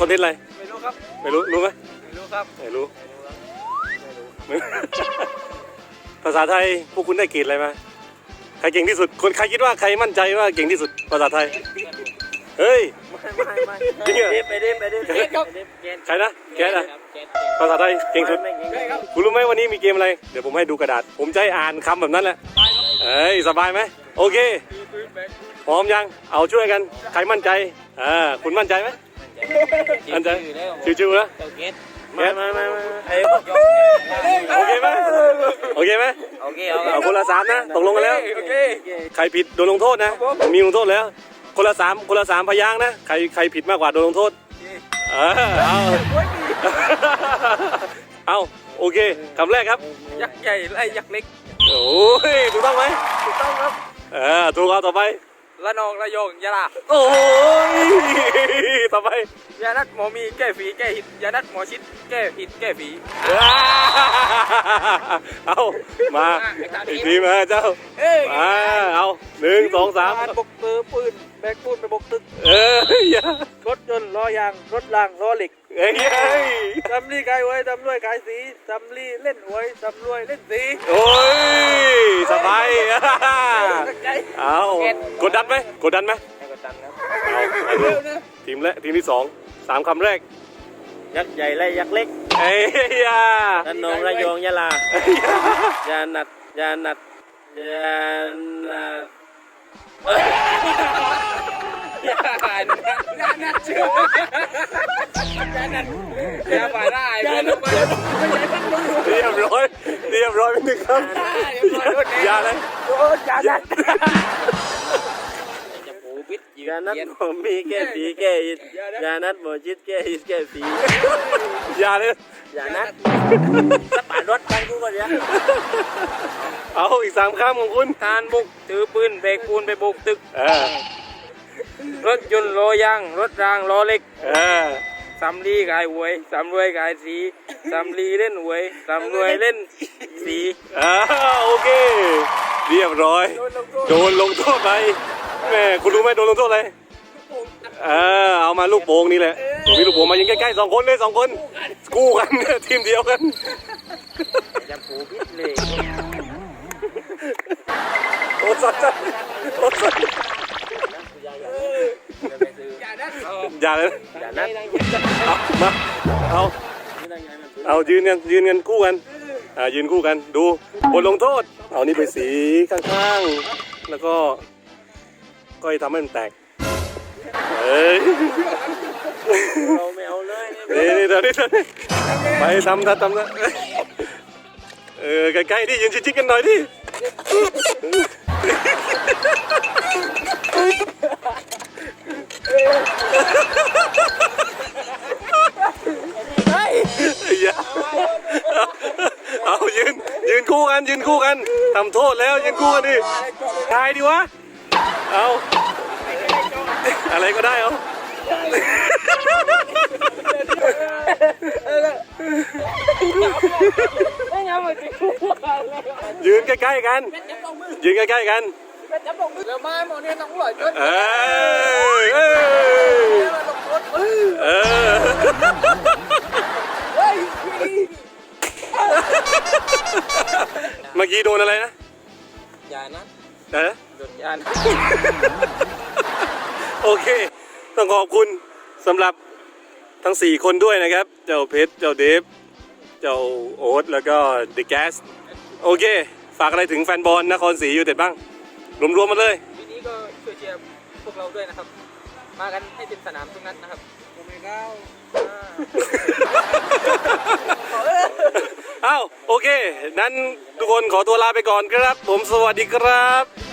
คอนเทนต์อะไร ไม่รู้ครับ ไม่รู้ รู้ไหมไม่รู้ครับไม่รู้ ไม่รู้ครับภาษาไทยพวกคุณได้เกรดอะไรมา ใครเก่งที่สุด คนใครคิดว่าใครมั่นใจว่าเก่งที่สุดภาษาไทย เฮ้ย ไม่ไม่ไม่จริงเหรอ ไปดิไปดิไปดิครับใครนะ แกนะภาษาไทยเก่งสุด คุณรู้ไหมวันนี้มีเกมอะไร เดี๋ยวผมให้ดูกระดาษ ผมจะให้อ่านคำแบบนั้นแหละเอ้ย สบายไหม โอเค พร้อมยัง เอาช่วยกัน ใครมั่นใจ อ่า คุณมั่นใจไหม มั่นใจชิวๆนะไม่ไม่ไม่ไม่ไอ้โอเคไหมโอเคไหมโอเคเอาเอาคนละสามนะตกลงกันแล้วโอเคใครผิดโดนลงโทษนะ มีลงโทษแล้ว คนละสามคนละสามพยางค์นะใครใครผิดมากกว่าโดนลงโทษเออเอาเอาโอเคคำแรกครับ ยักษ์ใหญ่ไล่ยักษ์เล็กโอ้ยถูกต้องไหมถูกต้องครับเออถูกเอาต่อไป ละนองละยองยะลาโอ้ยต่อไปยานัดหมอมีแก้ฝีแก้หิดยานัดหมอชิดแก้หิดแก้ฝีเอามาอีกทีมาเจ้าเอ้ยมาเอาหนึ่งสองสามบกปืนปืนแบกปูนไปบกตึกเอ้ยอย่ารถยนต์ล้อยางรถรางล้อเหล็กเอ้ยเอ้ยตำลีกายไว้ตำรวยกายสีตำลีเล่นหวยตำรวยเล่นสีโอ้ยสบายใจเอากดดันไหมกดดันไหมให้กดดันครับเอาไปดูทีมแรกทีมที่สองสามคำแรก ยักษ์ใหญ่ไล่ยักษ์เล็กเอ้ยยาระนองระยองยะลายานัดยานัดยานัดยานัดยานัดเชื่อ ยานัดยาบาได้ยานัดเรียบร้อยเรียบร้อยไปหนึ่งครับยาอะไรโอ้ยานัดจะปูปิดยานัดผมมีแก้ผีแก้อิดยานัดหมอชิดแก้อิดแก้ผียาเลยยานัดสปารถกันกูก่อนเนี่ยเอาอีกสามคำของคุณทานบุกถือปืนเบรกปูนไปบุกตึกรถยนต์ลอยางรถรางล้อเล็กเออ สำลีกายหวยสำรวยกายสีสำลีเล่นหวยสำรวยเล่นสีอ่าโอเค เรียบร้อย โดนลงโทษไปแม่คุณรู้ไหมโดนลงโทษอะไรเออเอามาลูกโป่งนี่แหละผมมีลูกโป่งมายิงใกล้ๆสองคนเลยสองคน กู้กันทีมเดียวกันอย่าปูพิษเลยโอ้สัตว์จัดโอ้สัตว์ อย่าเลยอย่านัดเอามาเอาเอายืนกันยืนกันคู่กันอ่ายืนคู่กันดูบทลงโทษ เอานี่ไปสีข้างๆ แล้วก็ก็ทำให้มันแตกเฮ้ยเราไม่เอาเลยนี่นี่เดี๋ยวนี้เดี๋ยวนี้ไปทำทำทำนะเออใกล้ๆดิยืนชิดๆกันหน่อยดิ ยืนคู่กันยืนคู่กันทำโทษแล้วยืนคู่กันดิทายดิวะ เอาอะไรก็ได้เอายืนใกล้ๆกัน ยืนใกล้ๆกันเดี๋ยวมาหมอเนี่ยต้องหล่อยจนเอ้ยเอ้ยเออ มื่อกี้โดนอะไรนะอย่านัดเออหยุดยานโอเค ต้องขอบคุณสำหรับทั้ง 4 คนด้วยนะครับ เจ้าเพชร เจ้าเดฟ เจ้าโอ๊ต แล้วก็เดอะแก๊ส โอเค ฝากอะไรถึงแฟนบอลนครศรีอยู่เต็ดบ้าง รวมๆมาเลยปีนี้ก็ช่วยเชียร์พวกเราด้วยนะครับ มากันให้เต็มสนามทุกนัดนะครับโอเมก้า อ้าวโอเค นั้นทุกคนขอตัวลาไปก่อนครับ ผมสวัสดีครับ